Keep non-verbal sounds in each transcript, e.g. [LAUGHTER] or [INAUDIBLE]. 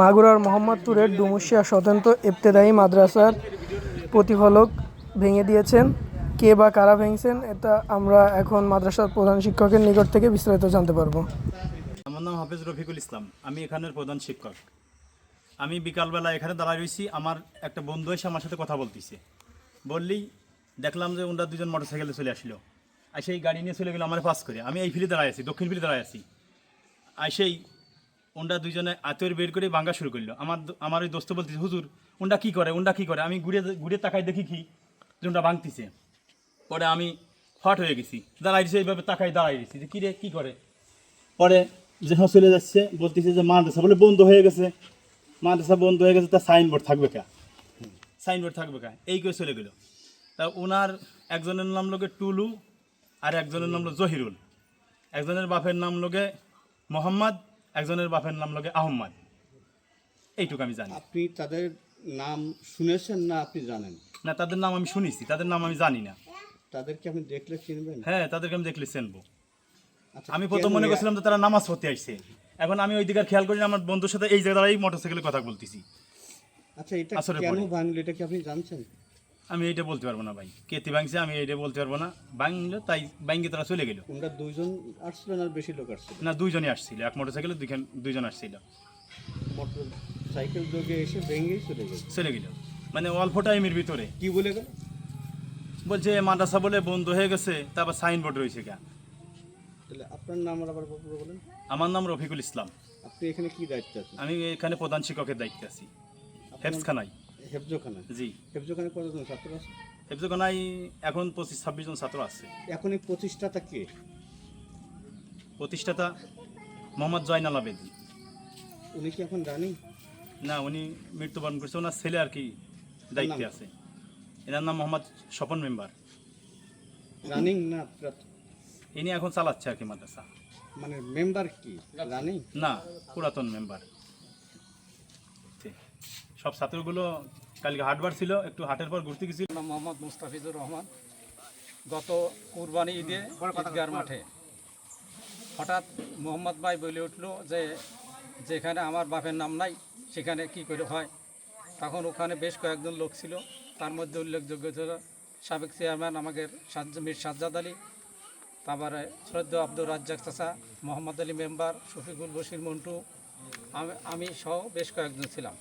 মাগুরার মোহাম্মদপুরের ডুমুশিয়া স্বতন্ত্র ইবতেদায়ী মাদ্রাসার প্রতিফলক ভেঙে দিয়েছেন। কে বা কারা ভেঙেছেন, এটা আমরা এখন মাদ্রাসার প্রধান শিক্ষকের নিকট থেকে বিস্তারিত জানতে পারব। আমার নাম হাফেজ রফিকুল ইসলাম, আমি এখানের প্রধান শিক্ষক। আমি বিকালবেলা এখানে দাঁড়ায় রয়েছি, আমার একটা বন্ধু এসে আমার সাথে কথা বলতেছে। বললেই দেখলাম যে ওনারা দুজন মোটরসাইকেলে চলে আসলো। আর সেই গাড়ি নিয়ে চলে গেলো আমার পাস করে। আমি এই ফিলে দাঁড়ায় আছি, দক্ষিণ ফিলে দাঁড়ায় আছি। আর সেই ওনরা দুজনে আতর বের করে ভাঙ্গা শুরু করল। আমার আমার ওই দোস্ত বলতেছে, হুজুর ওনটা কী করে ওনটা কী করে? আমি ঘুরে ঘুরে তাকাই দেখি কি, যে ওনটা ভাঙতিছে। পরে আমি হট হয়ে গেছি দাঁড়াইছি এইভাবে তাকাই দাঁড়াই গেছি, যে কী রে, কী করে? পরে যখন চলে যাচ্ছে, বলতেছে যে মাদ্রাসা, বলে বন্ধ হয়ে গেছে। মাদ্রাসা বন্ধ হয়ে গেছে তার সাইনবোর্ড থাকবে কা? সাইনবোর্ড থাকবে কা? এই করে চলে গেল। তা ওনার একজনের নাম লোকে টুলু, আর একজনের নাম লোক জহিরুল। একজনের বাপের নাম লোকে মোহাম্মদ একজনের বাপের নাম লোকে আহম্মদ। এইটুকু আমি জানি। আপনি তাদের নাম শুনেছেন না আপনি জানেন? না তাদের নাম আমি শুনেছি তাদের নাম আমি জানি না। তাদেরকে আপনি দেখলে চিনবেন? হ্যাঁ তাদেরকে আমি দেখলে চেনবো। আচ্ছা, আমি প্রথম মনে করছিলাম যে তারা নামাজ পড়তে আসছে। এখন আমি ওই দিকে খেয়াল করি না, আমার বন্ধুর সাথে এই জায়গায় মোটরসাইকেলে কথা বলতেছি। আচ্ছা এটা কেন। ভাঙলো এটা কি আপনি জানছেন? আমি এইটা বলতে পারব না ভাই। কেতি ভাঙছে আমি এইটা বলতে পারব না। ভাঙলো তাই ভাঙে তারা চলে গেল। দুইজন আসছিলেন আর বেশি লোক আসছিল? না দুইজনই আসছিল। এক মোটরসাইকেলে দুইখান দুইজন আসছিল। মোটর সাইকেল যোগে এসে ভেঙেই চলে গেল। চলে গেল। মানে অল্প টাইমের ভিতরে। কি বলে গেল? বলছে মাদ্রাসা বলে বন্ধ হয়ে গেছে তারপর সাইনবোর্ড রয়েছে কে তাহলে আপনার নাম আবার বলেন। আমার নাম রফিকুল ইসলাম। আপনি এখানে কি দায়িত্ব আছেন? আমি এখানে প্রধান শিক্ষকের দায়িত্বে আছি। হেফসখানায় হেফজোখানা? জি। হেফজোখানে কতজন ছাত্র আছে? এখন পঁচিশ ছাব্বিশ জন ছাত্র আছে। এখন এই প্রতিষ্ঠাতা কে? প্রতিষ্ঠাতা মোহাম্মদ জয়নাল উনি কি এখন রানিং? না উনি মৃত্যুবরণ করছে। ওনার ছেলে আর কি দায়িত্বে আছে। এনার নাম মোহাম্মদ স্বপন মেম্বার। রানিং না ইনি এখন চালাচ্ছে আর কি মাদ্রাসা। মানে মেম্বার কি? রানিং? না পুরাতন মেম্বার। সব ছাত্রগুলো কালকে হাটবার ছিল একটু হাটের পর ঘুরতে গেছিল মোহাম্মদ মুস্তাফিজুর রহমান। গত কুরবানি ঈদে ঈদগার মাঠে হঠাৎ মোহাম্মদ ভাই বলে উঠল যে যেখানে আমার বাপের নাম নাই সেখানে কি করে হয়? তখন ওখানে বেশ কয়েকজন লোক ছিল। তার মধ্যে উল্লেখযোগ্য ছিল সাবেক চেয়ারম্যান আমাদের মীর সাজ্জাদ আলী তারপরে শ্রদ্ধ আব্দুর রাজ্জাক চাচা মোহাম্মদ আলী মেম্বার শফিকুল বশির মন্টু আমি আমি সহ বেশ কয়েকজন ছিলাম।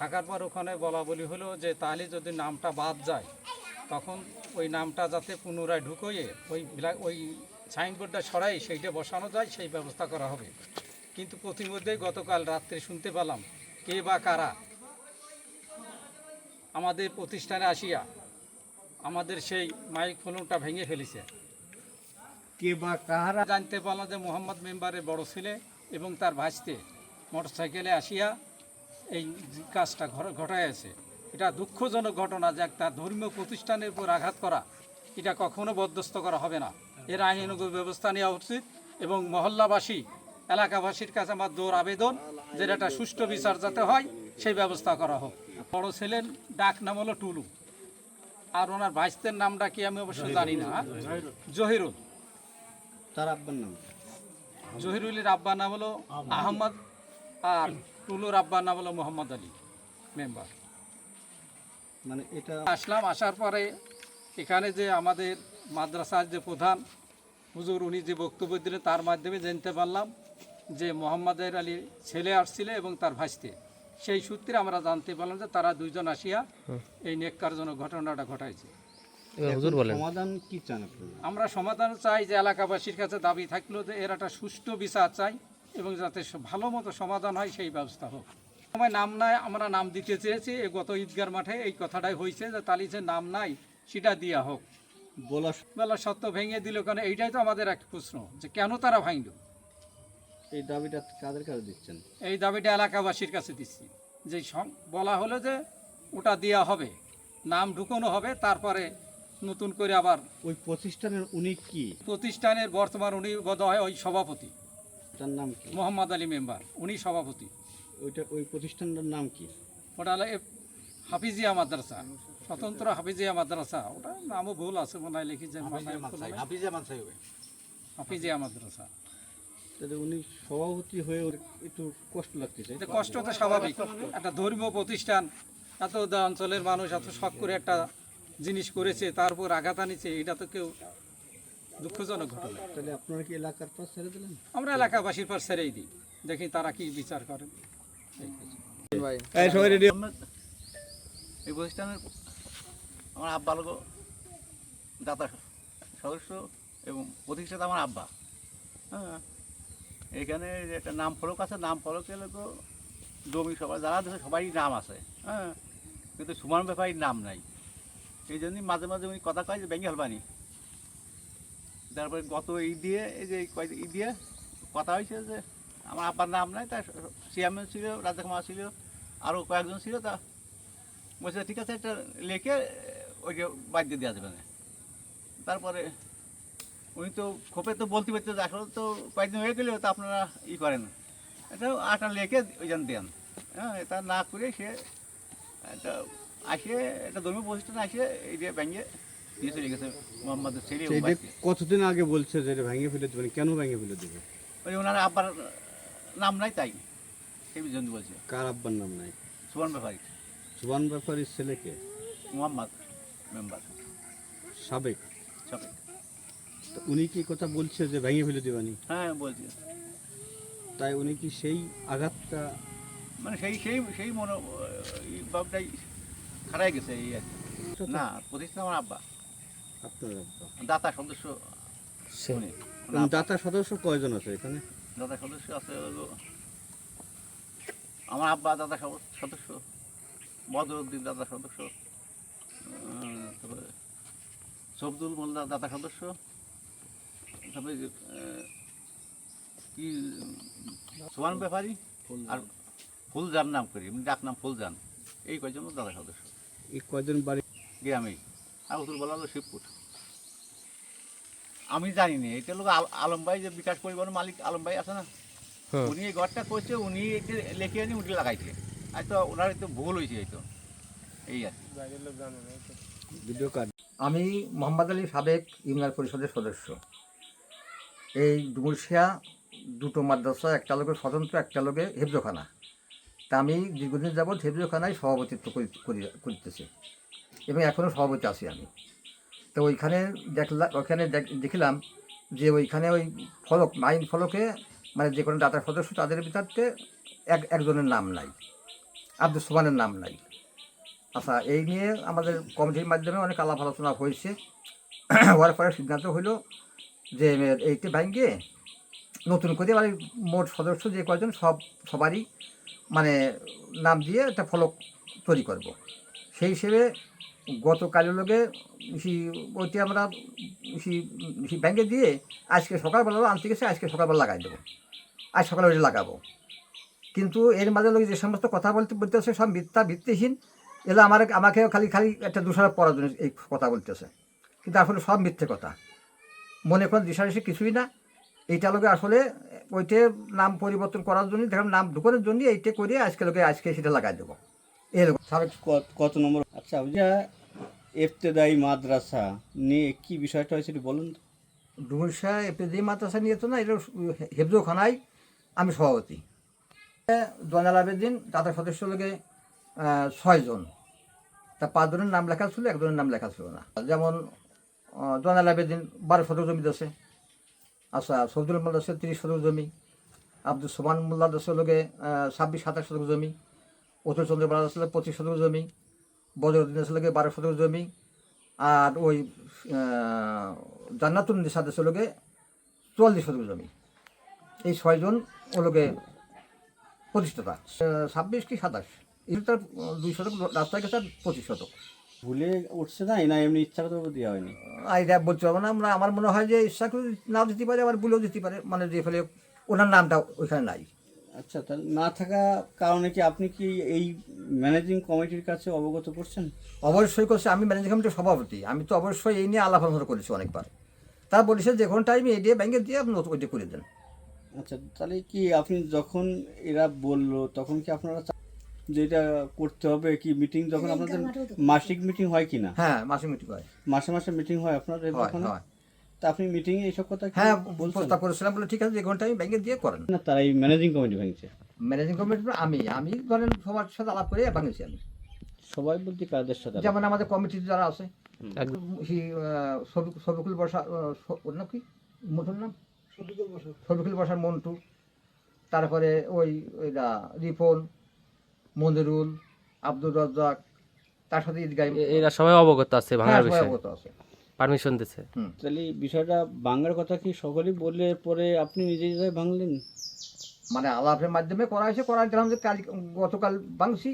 থাকার পর ওখানে বলা বলি হলো যে তাহলে যদি নামটা বাদ যায় তখন ওই নামটা যাতে পুনরায় ঢুকোয়ে ওই ওই সাইনবোর্ডটা সরাই সেইটা বসানো যায় সেই ব্যবস্থা করা হবে। কিন্তু প্রতিমধ্যেই গতকাল রাত্রে শুনতে পেলাম কে বা কারা? আমাদের প্রতিষ্ঠানে আসিয়া আমাদের সেই মাইক ফোনটা ভেঙে ফেলেছে। কে বা কারা? জানতে পারলাম যে মোহাম্মদ মেম্বারের বড় ছেলে এবং তার ভাইস্তে মোটরসাইকেলে আসিয়া এই কাজটা ঘটায় আছে। এটা দুঃখজনক ঘটনা যে একটা ধর্মীয় প্রতিষ্ঠানের উপর আঘাত করা এটা কখনো বরদস্ত করা হবে না। এর আইনানুগ ব্যবস্থা নেওয়া উচিত এবং মহল্লাবাসী এলাকাবাসীর কাছে আমার দৌড় আবেদন যে একটা সুষ্ঠু বিচার যাতে হয় সেই ব্যবস্থা করা হোক। বড় ছেলের ডাক নাম হলো টুলু। আর ওনার ভাইস্তের নামটা কি আমি অবশ্য জানি না। জহিরুল। তার আব্বার নাম। জহিরুলের আব্বার নাম হলো আহমদ আর টুলুর আব্বার নাম হলো মোহাম্মদ আলী মেম্বার। মানে এটা আসলাম আসার পরে এখানে যে আমাদের মাদ্রাসার যে প্রধান হুজুর উনি যে বক্তব্য দিলেন তার মাধ্যমে জানতে পারলাম যে মোহাম্মদ আলীর ছেলে আসছিল এবং তার ভাইস্তে। সেই সূত্রে আমরা জানতে পারলাম যে তারা দুইজন আসিয়া এই নেককারজনক ঘটনাটা ঘটাইছে। সমাধান কি চান আমরা সমাধান চাই যে এলাকাবাসীর কাছে দাবি থাকল যে এর একটা সুষ্ঠু বিচার চাই। এবং যাতে ভালো মতো সমাধান হয় সেই ব্যবস্থা হোক। সময় নাম নাই আমরা নাম দিতে চেয়েছি এই গত ঈদগার মাঠে এই কথাটাই হয়েছে যে তালিছে নাম নাই সেটা দেওয়া হোক। বলা বেলা সত্য ভেঙে দিল কেন এইটাই তো আমাদের এক প্রশ্ন যে কেন তারা ভাঙল? এই দাবিটা কাদের কাছে দিচ্ছেন? এই দাবিটা এলাকাবাসীর কাছে দিচ্ছি। যে বলা হলো যে ওটা দেওয়া হবে নাম ঢুকানো হবে তারপরে নতুন করে আবার ওই প্রতিষ্ঠানের উনি কি? প্রতিষ্ঠানের বর্তমান উনি বোধ হয় ওই সভাপতি। তার নাম কি? মোহাম্মদ আলী মেম্বার উনি সভাপতি। ওইটা ওই প্রতিষ্ঠানটার নাম কি? ওটা হলো হাফিজিয়া মাদ্রাসা স্বতন্ত্র হাফিজিয়া মাদ্রাসা। ওটা নামও ভুল আছে মনে হয় লিখেছে হাফিজিয়া মাদ্রাসা তাহলে উনি সভাপতি হয়ে ওর একটু কষ্ট লাগতেছে। এটা কষ্ট তো স্বাভাবিক। একটা ধর্মীয় প্রতিষ্ঠান এত অঞ্চলের মানুষ এত শখ করে একটা জিনিস করেছে তারপর আঘাত আনিছে এটা তো কেউ দুঃখজনক ঘটনা। তাহলে আপনারা কি এলাকার পাশ ছেড়ে দিলেন? আমরা এলাকাবাসীর পর ছেড়েই দিই। দেখি তারা কি বিচার করেন এই প্রতিষ্ঠানের আমার আব্বা লোক দাতা সদস্য এবং প্রতিষ্ঠাতা আমার আব্বা। হ্যাঁ এখানে যে একটা নাম ফলক আছে নাম ফলকে লোক জমি সবাই যারা দেশে সবারই নাম আছে। হ্যাঁ কিন্তু সুমান ব্যাপারীর নাম নাই। এই জন্যই মাঝে মাঝে উনি কথা কয় যে ব্যাঙ্গে হলবানি তারপরে গত ই দিয়ে, এই যে কয় ই দিয়ে কথা হয়েছে যে আমার আব্বার নাম নাই, তার চেয়ারম্যান ছিল রাজাকুমার ছিল আরও কয়েকজন ছিল, তা বলছে, ঠিক আছে, একটা লেখে ওই যে বাদ দিয়ে দেওয়া যাবে না। তারপরে উনি তো খোপে তো বলতে পারতো আসলে তো কয়েকদিন হয়ে গেলেও তো আপনারা ই করেন। এটা আটা লেখে, ওই জন্য দেন। হ্যাঁ এটা না করে সে এটা আসে এটা ধর্মীয় প্রতিষ্ঠান আসে, এই যে ব্যাঙ্গে গেছে। কতদিন আগে বলছে যে ভেঙে ফেলে দেবেন কেন ভেঙে ফেলে দেবে? ওই ওনার আব্বার নাম নাই তাই সেই জন্য বলছে। কার আব্বার নাম নাই? সুবর্ণ ব্যাপারী। সুবান ব্যাপারীর ছেলেকে মোহাম্মদ মেম্বার। সাবেক। সবাই তো উনি কি কথা বলছে যে ভেঙে ফেলে দেবানি হ্যাঁ বলছি। তাই উনি কি সেই আঘাতটা মানে সেই সেই সেই মনো এই ভাবটাই খারাই গেছে এই আর কি। না প্রতিষ্ঠান আমার আব্বা। দাতা সদস্য। দাতা সদস্য কয়জন আছে এখানে? দাতা সদস্য আছে হলো আমার আব্বা দাদা সদস্য বদরুদ্দিন দাদা সদস্য তারপরে সবদুল মোল্লা দাতা সদস্য তারপরে কি সোহান ব্যাপারী আর ফুলজান নাম করি ডাক নাম ফুলজান। এই কয়জন দাদা সদস্য? এই কয়জন বাড়ি? গ্রামেই। আর বলা হলো শিবপুর। আমি জানি না এটা লোক আলম ভাই যে বিকাশ পরিবহন মালিক আলম ভাই আছে না? উনি এই ঘরটা করছে উনি এটা লেখে আনি উঠে লাগাইছে। আর তো ওনার একটু ভুল হয়েছে এই তো। এই আর আমি মোহাম্মদ আলী সাবেক ইউনিয়ন পরিষদের সদস্য। এই ডুমুরশিয়া দুটো মাদ্রাসা একটা লোকের স্বতন্ত্র একটা লোকে হেফজোখানা। তা আমি দীর্ঘদিন যাবৎ হেফজোখানায় সভাপতিত্ব করি- করতেছি। এবং এখনও সভাপতি আছি আমি। তো ওইখানে দেখলাম ওইখানে দেখ- দেখলাম যে ওইখানে ওই ফলক, মাইন ফলকে মানে যে কোনো দাতার সদস্য তাদের ভিতরতে এক, একজনের নাম নাই। আব্দুল সোমানের নাম নাই। আচ্ছা এই নিয়ে আমাদের কমিটির মাধ্যমে অনেক আলাপ আলোচনা হয়েছে। [CLEARS THROAT] হওয়ার পরে সিদ্ধান্ত হলো যে এইটি ভেঙে নতুন করে মানে মোট সদস্য যে কয়জন সব, সবারই মানে নাম দিয়ে একটা ফলক তৈরি করব। সেই হিসেবে গতকালের লোকে ওইটি আমরা সেই ব্যাংকে দিয়ে আজকে সকালবেলা আনতে গেছে, আজকে সকালবেলা লাগাই দেবো। আজ সকালে ওইটা লাগাবো। কিন্তু এর মাঝে লোক যে সমস্ত কথা বলতে বলতেছে সব মিথ্যা, ভিত্তিহীন, এগুলো আমার আমাকে খালি খালি একটা দোষারোপ করার জন্য এই কথা বলতেছে। কিন্তু আসলে সব মিথ্যে কথা। মনে কোনো দিশারিশি কিছুই না। এইটা লোকে আসলে ওইটে নাম পরিবর্তন করার জন্য দেখলাম নাম ঢুকানোর জন্য এইটা করে আজকে লোকে আজকে সেটা লাগাই দেবো। এরকম। কত- কত নম্বর? আচ্ছা ওইটা এফতেদায়ী মাদ্রাসা নিয়ে কি বিষয়টা হয়েছে একটু বলুন। ডুমুরশা এপিজি মাদ্রাসা নিয়ে তো না এটা হেফজোখানায় আমি সভাপতি। জয়নাল আবেদিন তাদের সদস্য লোকে ছয়জন তা পাঁচজনের নাম লেখা ছিল একজনের নাম লেখা ছিল না। যেমন জয়নাল আবেদিন বারো শতক জমি আছে আচ্ছা সবদুল মোল্লা আছে তিরিশ শতক জমি। আব্দুল সোমান মোল্লা আছে লোকে ছাব্বিশ সাতাশ শতক জমি। অতুল চন্দ্র বাড়া আছে পঁচিশ শতক জমি বদরুদ্দিন আছে লোকে বারো শতক জমি আর ওই জান্নাতুল নিসাদ আছে লোকে চুয়াল্লিশ শতক জমি। এই ছয়জন ওলোকে প্রতিষ্ঠাতা। ছাব্বিশ কি সাতাশ? তার দুই শতক রাস্তায় গেছে আর পঁচিশ শতক। ভুলে উঠছে না? না এমনি ইচ্ছা করে দেওয়া হয়নি। আইডিয়া বলতে পারব না আমরা আমার মনে হয় যে ইচ্ছা করে নাও দিতে পারে আবার বলেও দিতে পারে মানে যে ফলে ওনার নামটা ওইখানে নাই। আচ্ছা তাহলে না থাকা কারণে কি আপনি কি এই ম্যানেজিং কমিটির কাছে অবগত করছেন? অবশ্যই করছে। আমি ম্যানেজিং কমিটির সভাপতি। আমি তো অবশ্যই এই নিয়ে আলাপ আলোচনা করেছি অনেকবার। তারা বলেছে যে কোনো টাইমে এই দিয়ে ব্যাংকে দিয়ে আপনি ওইটা করে দেন। আচ্ছা তাহলে কি আপনি যখন এরা বলল তখন কি আপনারা যে এটা করতে হবে কি মিটিং যখন আপনাদের মাসিক মিটিং হয় কি না হ্যাঁ মাসে মিটিং হয়। মাসে মাসে মিটিং হয় আপনাদের হয়। তা আপনি এইসব কথা হ্যাঁ প্রস্তাব করেছিলাম বলে ঠিক আছে যে ঘণ্টা আমি ব্যাংকে দিয়ে করেন। না তারা এই ম্যানেজিং কমিটি ভেঙেছে। ম্যানেজিং কমিটি আমি আমি ধরেন সবার সাথে আলাপ করে ভাঙেছি আমি। সবাই বলতে কাদের সাথে যেমন আমাদের কমিটিতে যারা আছে বসা ওর নাম কি? মন্টুর নাম? বসার মন্টু তারপরে ওই ওইটা রিপন মন্দিরুল আব্দুর রাজ্জাক তার সাথে ঈদগাহ এরা সবাই অবগত আছে হ্যাঁ, ভাঙার বিষয়ে অবগত আছে। পারমিশন দিছে। তাহলে এই বিষয়টা ভাঙার কথা কি সকলেই বললে পরে আপনি নিজে নিজে ভাঙলেন? মানে আলাপের মাধ্যমে করা হয়েছে করার দিলাম যে কাল গতকাল বাংসি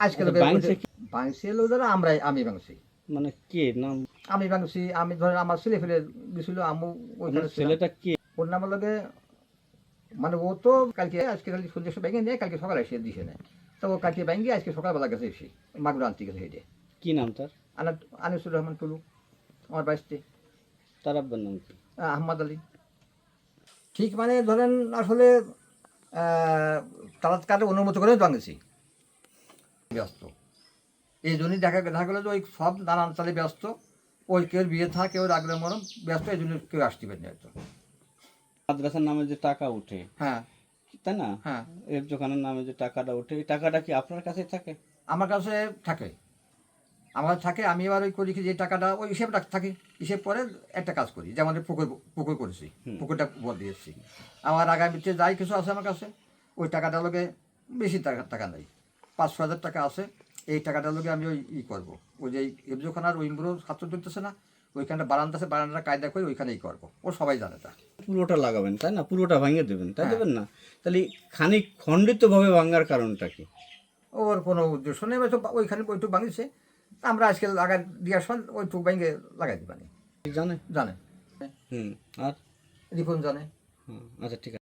আজকে আচ্ছা, বাংছে কি? বাংসি এলো যারা আমরাই আমি বাংসি মানে কে? নাম? আমি বাংসি আমি ধরেন আমার ছেলে ফেলে গেছিল আমু ওইখানে ছেলেটা কে? ওর নাম লগে মানে ও তো কালকে আজকে কালকে সন্ধ্যে সময় ব্যাঙ্গে নেয় কালকে সকালে এসে দিছে নেয় তো ও কালকে ব্যাঙ্গে আজকে সকালবেলা গেছে এসে মাগুর আনতে গেছে হেঁটে। কি নাম তার? আনা আনিসুর রহমান টুলু। আমার বাইশতে তার আব্বার নাম কি? আহমদ আলী। ঠিক মানে ধরেন আসলে তারা কাটে অনুমতি করে বাংলাদেশি? ব্যস্ত। এই জন্যই দেখা দেখা গেলো যে ওই সব নানান তালে ব্যস্ত। ওই কেউ বিয়ে থাকে কেউ রাগলে মরম ব্যস্ত এই জন্য কেউ আসতে পারেনি হয়তো। মাদ্রাসার নামে যে টাকা উঠে। হ্যাঁ। তাই না? হ্যাঁ। এর দোকানের নামে যে টাকাটা উঠে এই টাকাটা কি আপনার কাছে থাকে? আমার কাছে থাকে। আমার থাকে আমি এবার ওই করি কি যে টাকাটা ওই হিসেবটা থাকে। হিসেব পরে একটা কাজ করি যেমন পুকুর পুকুর করেছি পুকুরটা বল দিয়েছি। আমার আগামীতে যাই কিছু আছে আমার কাছে ওই টাকাটা লোকে বেশি টাকা টাকা নেই পাঁচশো হাজার টাকা আছে এই টাকাটা লোকে আমি ওই ই করব। ওই যে এফজোখানার ওই ইমব্রো ছাত্র চলতেছে না ওইখানটা বারান্দা আছে বারান্দাটা কায়দা করে ওইখানেই করব। ও সবাই জানে তা পুরোটা লাগাবেন তাই না? পুরোটা ভাঙিয়ে দেবেন তাই দেবেন না? তাহলে খানিক খণ্ডিতভাবে ভাঙার কারণটা কি? ওর কোনো উদ্দেশ্য নেই ওইখানে ওইটুক ভাঙিছে তা আমরা আজকে লাগাই দিয়ে আসবেন ওই টুক ব্যাংকে লাগাই দিবানি। জানে? জানে। হুম আর? রিপন জানে। হুম, আচ্ছা ঠিক আছে।